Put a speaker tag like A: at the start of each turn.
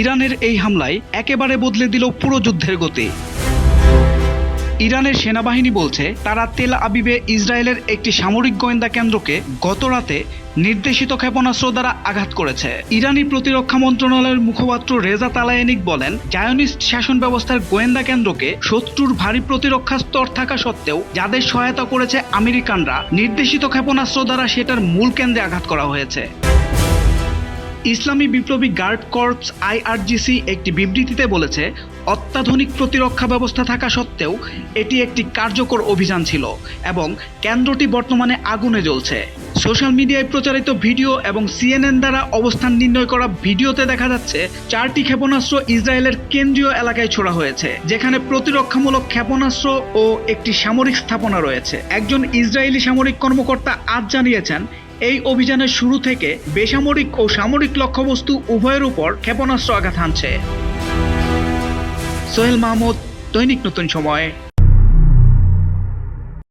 A: ইরানের এই হামলায় একেবারে বদলে দিল পুরো যুদ্ধের গতি। ইরানের সেনাবাহিনী বলছে, তারা তেল আবিবে ইসরায়েলের একটি সামরিক গোয়েন্দা কেন্দ্রকে গত রাতে নির্দেশিত ক্ষেপণাস্ত্র দ্বারা আঘাত করেছে। ইরানি প্রতিরক্ষা মন্ত্রণালয়ের মুখপাত্র রেজা তালায়ানিক বলেন, জায়নিস্ট শাসন ব্যবস্থার গোয়েন্দা কেন্দ্রকে শত্রুর ভারী প্রতিরক্ষা স্তর থাকা সত্ত্বেও যাদের সহায়তা করেছে আমেরিকানরা, নির্দেশিত ক্ষেপণাস্ত্র দ্বারা সেটার মূল কেন্দ্রে আঘাত করা হয়েছে। ইসলামী বিপ্লবী গার্ড কর্পস আইআরজিসি একটি বিবৃতিতে বলেছে, অত্যাধুনিক প্রতিরক্ষা ব্যবস্থা থাকা সত্ত্বেও এটি একটি কার্যকর অভিযান ছিল এবং কেন্দ্রটি বর্তমানে আগুনে জ্বলছে। সোশ্যাল মিডিয়ায় প্রচারিত ভিডিও এবং সিএনএন দ্বারা অবস্থান নির্ণয় করা ভিডিওতে দেখা যাচ্ছে, চারটি ক্ষেপণাস্ত্র ইসরায়েলের কেন্দ্রীয় এলাকায় ছোড়া হয়েছে, যেখানে প্রতিরক্ষামূলক ক্ষেপণাস্ত্র ও একটি সামরিক স্থাপনা রয়েছে। একজন ইসরায়েলি সামরিক কর্মকর্তা আজ জানিয়েছেন এই অভিযানের শুরু থেকে বেসামরিক ও সামরিক লক্ষ্যবস্তু উভয়ের উপর ক্ষেপণাস্ত্র আঘাত হানছে। সোহেল মাহমুদ, দৈনিক নতুন সময়।